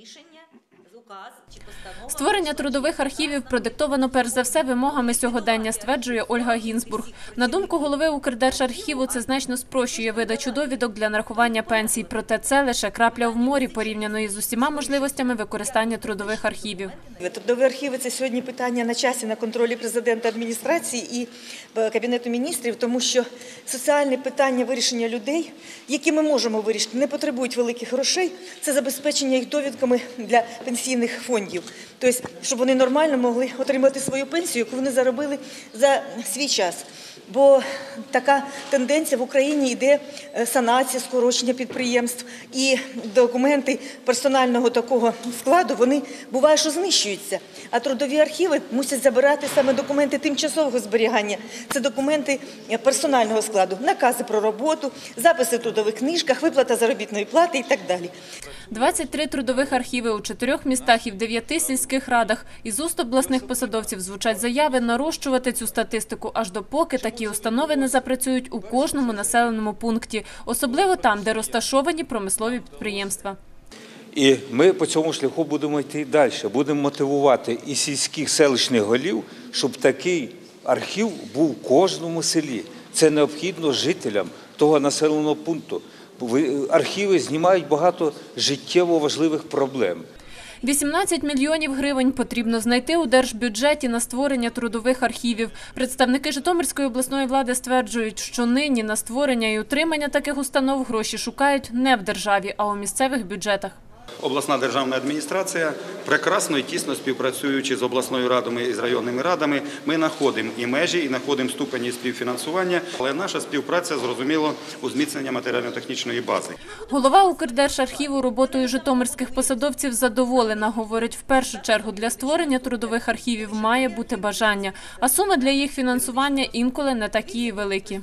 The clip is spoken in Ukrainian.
Рішення, указ чи постанова. Створення трудових архівів продиктовано перш за все вимогами сьогодення, стверджує Ольга Гінзбург. На думку голови Укрдержархіву, це значно спрощує видачу довідок для нарахування пенсій. Проте це лише крапля в морі порівняно із усіма можливостями використання трудових архівів. Трудові архіви це сьогодні питання на часі на контролі президента адміністрації і е, кабінету міністрів, тому що соціальне питання вирішення людей, які ми можемо вирішити, не потребують великих грошей. Це забезпечення їх довідками для пенсійних фондів, тобто, щоб вони нормально могли отримати свою пенсію, яку вони заробили за свій час. Бо така тенденція в Україні йде е, санація, скорочення підприємств і документи персонального такого складу вони буває, що знищуються. А трудові архіви мусять забирати саме документи тимчасового зберігання. Це документи е, персонального складу, накази про роботу, записи в трудових книжках, виплата заробітної плати і так далі. 23 трудових архіви у чотирьох містах і в дев'яти сільських радах. Із уст обласних посадовців звучать заяви нарощувати цю статистику, аж допоки такі установи не запрацюють у кожному населеному пункті, особливо там, де розташовані промислові підприємства. І ми по цьому шляху будемо йти далі. Будемо мотивувати і сільських селищних голів, щоб такий архів був в кожному селі. Це необхідно жителям того населеного пункту. Ви- Архіви знімають багато життєво важливих проблем. 18 мільйонів гривень потрібно знайти у держбюджеті на створення трудових архівів. Представники Житомирської обласної влади стверджують, що нині на створення і утримання таких установ гроші шукають не в державі, а у місцевих бюджетах. Обласна державна адміністрація прекрасно і тісно співпрацюючи з обласною радами і з районними радами, ми знаходимо і межі, і знаходимо ступені співфінансування. Але наша співпраця зрозуміло у зміцнення матеріально-технічної бази. Голова Укрдержархіву роботою житомирських посадовців задоволена. Говорить, в першу чергу для створення трудових архівів має бути бажання, а суми для їх фінансування інколи не такі великі.